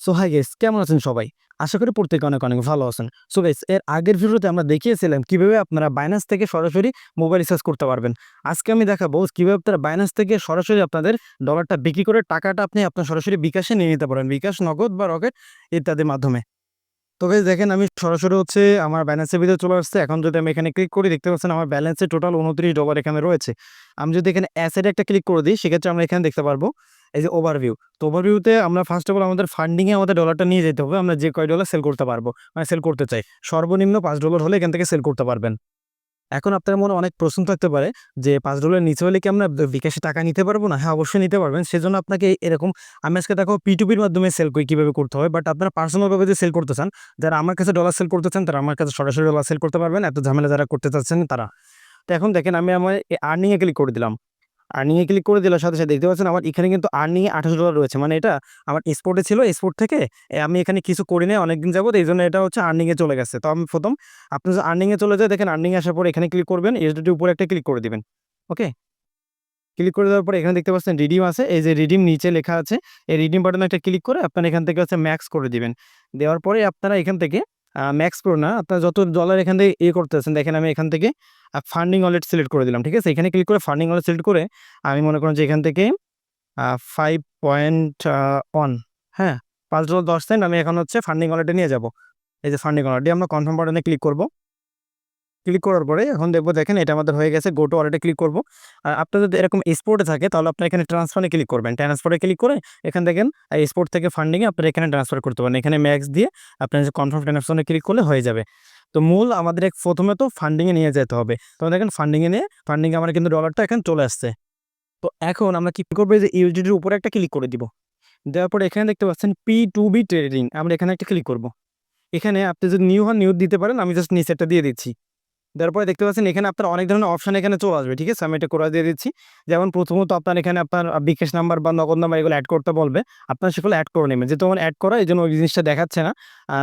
So high guess কেমন আছেন সবাই? আশা করি প্রত্যেকে অনেক অনেক ভালো আছেন। সো গেস এর আগের ভিডিওতে আমরা দেখিয়েছিলাম কীভাবে আপনারা বাইন্যান্স থেকে সরাসরি মোবাইল রিচার্জ করতে পারবেন। আজকে আমি দেখাবো কীভাবে আপনারা বাইন্যান্স থেকে সরাসরি আপনাদের ডলারটা বিক্রি করে টাকাটা আপনি আপনার সরাসরি বিকাশে নিয়ে নিতে পারেন, বিকাশ, নগদ বা রকেট ইত্যাদির মাধ্যমে। তো গাইস দেখেন আমি সরাসরি হচ্ছে আমার ব্যালেন্সের ভিতরে চলে আসছে। এখন যদি আমি এখানে ক্লিক করি, দেখতে পাচ্ছেন আমার ব্যালেন্সে টোটাল উনত্রিশ ডলার এখানে রয়েছে। আমি যদি এখানে অ্যাসেটে একটা ক্লিক করে দিই, সেক্ষেত্রে আমরা এখানে দেখতে পারব এই যে ওভারভিউ তো ওভারভিউতে আমরা ফার্স্ট অফ অল আমাদের ফান্ডিংয়ে আমাদের ডলারটা নিয়ে যেতে হবে, আমরা যে কয় ডলার সেল করতে পারব মানে সেল করতে চাই। সর্বনিম্ন পাঁচ ডলার হলে এখান থেকে সেল করতে পারবেন। এখন আপনার মনে অনেক প্রশ্ন থাকতে পারে যে পাঁচ ডলার নিচে হলে কি আমরা বিকাশে টাকা নিতে পারব? না হ্যাঁ অবশ্যই নিতে পারবেন। সেজন্য আপনাকে এরকম, আমি আজকে দেখো পিটুপির মাধ্যমে সেল করি কীভাবে করতে হয় বাট আপনারা পার্সোনালভাবে যে সেল করতে চান, যারা আমার কাছে ডলার সেল করতে চান, তারা আমার কাছে সরাসরি ডলার সেল করতে পারবেন। এত ঝামেলা যারা করতে চাচ্ছেন তারা। তো এখন দেখেন আমি আমার আর্নিংয়ে ক্লিক করে দিলাম। আর্নিংয়ে ক্লিক করে দিলার সাথে সাথে দেখতে পাচ্ছেন আমার এখানে কিন্তু আর্নিংয়ে আঠাশ ডলার রয়েছে। মানে এটা আমার স্পোর্টে ছিল স্পোর্ট থেকে আমি এখানে কিছু করি না অনেকদিন যাব এই জন্য এটা হচ্ছে আর্নিংয়ে চলে গেছে। তো আমি প্রথম, আপনি যদি আর্নিংয়ে চলে যায়, দেখেন আর্নিং আসার পর এখানে ক্লিক করবেন এসডিটির উপরে একটা ক্লিক করে দিবেন। ওকে? ক্লিক করে দেওয়ার পরে এখানে দেখতে পাচ্ছেন রিডিম আছে, এই যে রিডিম নিচে লেখা আছে, এই রিডিম বাটনে একটা ক্লিক করে আপনারা এখান থেকে হচ্ছে ম্যাক্স করে দিবেন। দেওয়ার পরে আপনারা এখান থেকে ম্যাক্স করো না। আপনার যত ডলার এখান থেকে ইয়ে করতেছেন, দেখেন আমি এখান থেকে ফান্ডিং ওয়ালেট সিলেক্ট করে দিলাম, ঠিক আছে? এখানে ক্লিক করে ফান্ডিং ওয়ালেট সিলেক্ট করে আমি মনে করেন যে এখান থেকে ফাইভ পয়েন্ট ওয়ান হ্যাঁ? পাঁচ ডলার দশ সেন্ট আমি এখন হচ্ছে ফান্ডিং ওয়ালেটে নিয়ে যাব। এই যে ফান্ডিং ওয়ালেটে আমরা কনফার্ম বাটনে ক্লিক করব। ক্লিক করার পরে এখন দেখব, দেখেন এটা আমাদের হয়ে গেছে গো টু ওয়ালেটে ক্লিক করব। আর আপনার যদি এরকম স্পোর্টে থাকে, তাহলে আপনার এখানে ট্রান্সফারে ক্লিক করবেন। ট্রান্সফারে ক্লিক করে এখান দেখেন স্পোর্ট থেকে ফান্ডিংয়ে আপনার এখানে ট্রান্সফার করতে পারেন। এখানে ম্যাক্স দিয়ে আপনার যে কনফার্ম ট্রান্সফারে ক্লিক করলে হয়ে যাবে। তো মূল আমাদের প্রথমে তো ফান্ডিংয়ে নিয়ে যেতে হবে। তো দেখেন ফান্ডিংয়ে নিয়ে ফান্ডিংয়ে আমার কিন্তু ডলারটা এখানে চলে আসছে। তো এখন আমরা কি করব যে ইউজিডির উপরে একটা ক্লিক করে দিব। দেওয়ার পরে এখানে দেখতে পাচ্ছেন পি টু বি ট্রেডিং আমরা এখানে একটা ক্লিক করব। এখানে আপনি যদি নিউ হন নিউ দিতে পারেন, আমি জাস্ট নিচেরটা দিয়ে দিচ্ছি। দেওয়ার পরে দেখতে পাচ্ছেন এখানে আপনার অনেক ধরনের অপশন এখানে চলে আসবে, ঠিক আছে? আমি এটা করে দিয়ে দিচ্ছি। যেমন প্রথমত আপনার এখানে আপনার বিকাশ নাম্বার বা নগদ নাম্বার এগুলো অ্যাড করতে বলবে। আপনার সেগুলো অ্যাড করে নেবেন। যেহেতু আমার অ্যাড করা, এই জন্য ওই জিনিসটা দেখাচ্ছে না।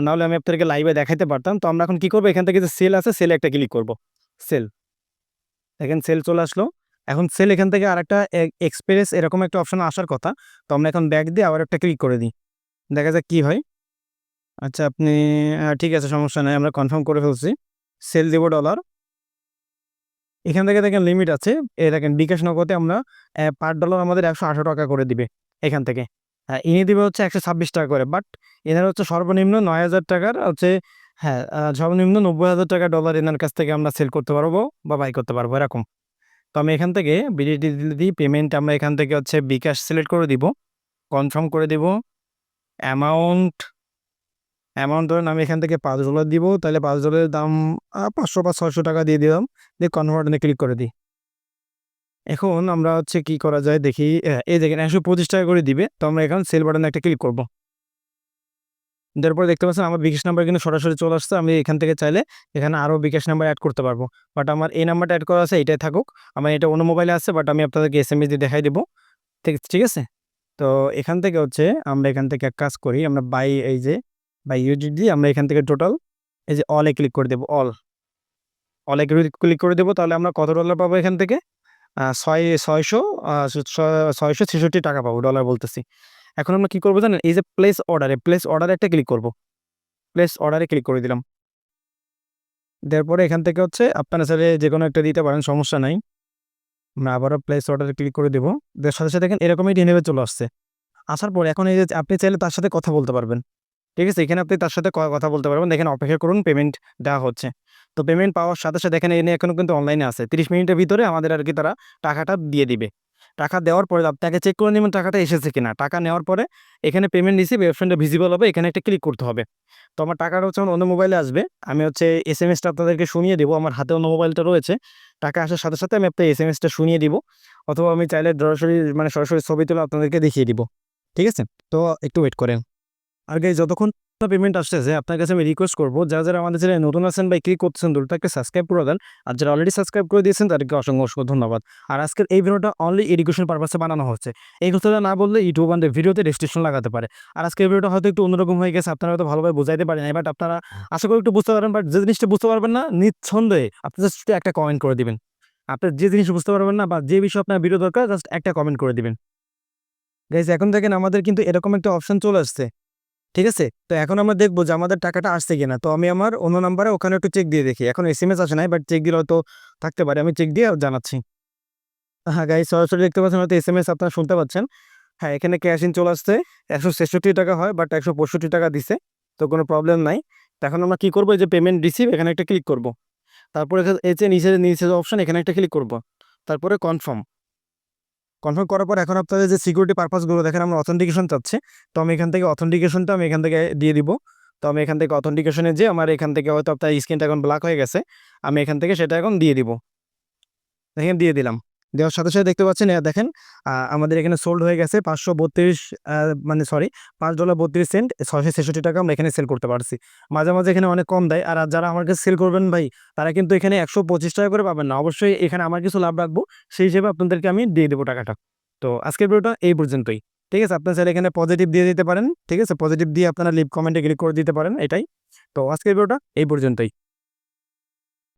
নাহলে আমি আপনাদেরকে লাইভে দেখাতে পারতাম। তো আমরা এখন কি করব? এখান থেকে যে সেল আছে সেল একটা ক্লিক করব। সেল দেখেন সেল চলে আসলো। এখন সেল এখান থেকে আরেকটা এক্সপ্রেস এরকম একটা অপশন আসার কথা। তো আমরা এখন ব্যাক দিয়ে আবার একটা ক্লিক করে দিই। দেখা যাক কী হয়। আচ্ছা আপনি ঠিক আছে, সমস্যা নেই। আমরা কনফার্ম করে ফেলছি। সেল দিব ডলার এখান থেকে দেখেন লিমিট আছে। এই দেখেন বিকাশ নগদে আমরা পার ডলার আমাদের একশো আঠারো টাকা করে দিবে এখান থেকে। হ্যাঁ ইনি দিবে হচ্ছে একশো ছাব্বিশ টাকা করে। বাট এনার হচ্ছে সর্বনিম্ন নয় হাজার টাকার হচ্ছে হ্যাঁ সর্বনিম্ন নব্বই হাজার টাকা ডলার এনার কাছ থেকে আমরা সেল করতে পারব বা বাই করতে পারব এরকম। তো আমি এখান থেকে দিই পেমেন্ট আমরা এখান থেকে হচ্ছে বিকাশ সিলেক্ট করে দিব। কনফার্ম করে দিব। অ্যামাউন্ট অ্যামাউন্ট ধরেন আমি এখান থেকে পাঁচ ডলার দিব, তাহলে পাঁচ ডলারের দাম পাঁচশো বা ছয়শো টাকা দিয়ে দিলাম। দিয়ে কনভার্টনে ক্লিক করে দিই। এখন আমরা হচ্ছে কি করা যায় দেখি এই দেখেন একশো পঁচিশ টাকা করে দিবে, তো আমরা এখন সেল বাটনে একটা ক্লিক করব। তারপর দেখতে পাচ্ছেন আমার বিকাশ নাম্বার কিন্তু সরাসরি চলে আসছে, আমি এখান থেকে চাইলে এখানে আরও বিকাশ নাম্বার অ্যাড করতে পারব। বাট আমার এই নাম্বারটা অ্যাড করা আছে, এটাই থাকুক। আমার এটা অন্য মোবাইলে আছে বাট আমি আপনাদেরকে এস এম এস দিয়ে দেখাই দেবো। ঠিক ঠিক আছে? তো এখান থেকে হচ্ছে আমরা এখান থেকে এক কাজ করি, আমরা বাই এই যে বাই ইউজিডি আমরা এখান থেকে টোটাল এই যে অলে ক্লিক করে দেবো অল অলে ক্লিক করে দেবো, তাহলে আমরা কত ডলার পাবো এখান থেকে? ছয়, ছয়শো ছয়শো ছেষট্টি টাকা পাবো ডলার বলতেছি। এখন আমরা কি করব জানেন? এই যে প্লেস অর্ডারে প্লেস অর্ডারে একটা ক্লিক করব। প্লেস অর্ডারে ক্লিক করে দিলাম। দেওয়ার পরে এখান থেকে হচ্ছে আপনারা চাইলে যে কোনো একটা দিতে পারেন, সমস্যা নাই। আমরা আবারও প্লেস অর্ডারে ক্লিক করে দেবো। সাথে সাথে দেখেন এরকমই ডেলিভারি চলে আসছে। আসার পর এখন এই যে আপনি চাইলে তার সাথে কথা বলতে পারবেন। ঠিক আছে? এখানে আপনি তার সাথে কথা বলতে পারবেন। দেখেন অপেক্ষা করুন পেমেন্ট দেওয়া হচ্ছে। তো পেমেন্ট পাওয়ার সাথে সাথে এখানে এনে এখনও কিন্তু অনলাইনে আছে। তিরিশ মিনিটের ভিতরে আমাদের আর কি তারা টাকাটা দিয়ে দিবে। টাকা দেওয়ার পরে আপনাকে চেক করে নেবেন টাকাটা এসেছে কিনা। টাকা নেওয়ার পরে এখানে পেমেন্ট রিসিভ ওয়েবসাইটে ভিজিবল হবে, এখানে একটা ক্লিক করতে হবে। তো আমার টাকাটা হচ্ছে আমার অন্য মোবাইলে আসবে। আমি হচ্ছে এস এম এসটা আপনাদেরকে শুনিয়ে দেবো। আমার হাতে অন্য মোবাইলটা রয়েছে। টাকা আসার সাথে সাথে আমি আপনার এস এম এসটা শুনিয়ে দিব। অথবা আমি চাইলে সরাসরি মানে সরাসরি ছবি তুলে আপনাদেরকে দেখিয়ে দিব। ঠিক আছে? তো একটু ওয়েট করেন। আর গাই যতক্ষণ পেমেন্ট আসতেছে আপনার কাছে আমি রিকোয়েস্ট করব, যারা যারা আমাদের চ্যানেলে নতুন আছেন বা ক্লিক করতেছেন দুটোটাকে সাবস্ক্রাইব করে দেন। আর যারা অলরেডি সাবস্ক্রাইব করে দিয়েছেন, তাদেরকে অসংখ্য অসংখ্য ধন্যবাদ। আর আজকের এই ভিডিওটা অনলি এডুকেশন পারপাসে বানানো হচ্ছে। এই কথাটা না বললে ইউটিউব আমাদের ভিডিওতে রেস্ট্রিকশন লাগাতে পারে। আর আজকের ভিডিওটা হয়তো একটু অন্যরকম হয়ে গেছে, আপনারা হয়তো ভালোভাবে বোঝাইতে পারেন বাট আপনারা আশা করি একটু বুঝতে পারবেন বাট যে জিনিসটা বুঝতে পারবেন না, নিঃসন্দেহে আপনি জাস্ট একটা কমেন্ট করে দিবেন। আপনার যে জিনিস বুঝতে পারবেন না, বা যে বিষয়ে আপনার ভিডিও দরকার জাস্ট একটা কমেন্ট করে দিবেন। গাইজ এখন দেখেন আমাদের কিন্তু এরকম একটা অপশন চলে আসছে। ঠিক আছে? তো এখন আমরা দেখব যে আমাদের টাকাটা আসছে কিনা। তো আমি আমার অন্য নাম্বারে ওখানে একটু চেক দিয়ে দেখি। এখন এস এম এস আসে নাই বাট চেক দিলে হয়তো থাকতে পারে। আমি চেক দিয়ে জানাচ্ছি। হ্যাঁ গাই সরাসরি দেখতে পাচ্ছেন, হয়তো এস এম এস আপনারা শুনতে পাচ্ছেন। হ্যাঁ এখানে ক্যাশ ইন চলে আসছে। একশো ছেষট্টি টাকা হয় বাট একশো পঁয়ষট্টি টাকা দিছে। তো কোনো প্রবলেম নাই। এখন আমরা কী করব? যে পেমেন্ট রিসিভ এখানে একটা ক্লিক করব। তারপরে যে নিচে নিচে অপশন এখানে একটা ক্লিক করব। তারপরে কনফার্ম কনফার্ম করার পর এখন আপনাদের যে সিকিউরিটি পারপাসগুলো দেখেন, আমরা অথেন্টিকেশন চাচ্ছে। তো আমি এখান থেকে অথেন্টিকেশনটা আমি এখান থেকে দিয়ে দিব। তো আমি এখান থেকে অথেন্টিকেশনে যে আমার এখান থেকে হয়তো আপনার স্ক্রিনটা এখন ব্ল্যাক হয়ে গেছে, আমি এখান থেকে সেটা এখন দিয়ে দিব। দেখেন, দিয়ে দিলাম। দেওয়ার সাথে সাথে দেখতে পাচ্ছেন দেখেন আমাদের এখানে সোল্ড হয়ে গেছে পাঁচশো বত্রিশ মানে সরি পাঁচ ডলার বত্রিশ সেন্ট ছশো ছেষট্টি টাকা আমরা এখানে সেল করতে পারছি। মাঝে মাঝে এখানে অনেক কম দেয়, আর যারা আমার কাছে সেল করবেন ভাই, তারা কিন্তু এখানে একশো পঁচিশ টাকা করে পাবেন না। অবশ্যই এখানে আমার কিছু লাভ রাখব, সেই হিসেবে আপনাদেরকে আমি দিয়ে দেবো টাকাটা। তো আজকের ভিডিওটা এই পর্যন্তই। ঠিক আছে, আপনার স্যার এখানে পজিটিভ দিয়ে দিতে পারেন, ঠিক আছে? পজিটিভ দিয়ে আপনারা লিভ কমেন্টে ক্লিক করে দিতে পারেন, এটাই। তো আজকের ভিডিওটা এই পর্যন্তই।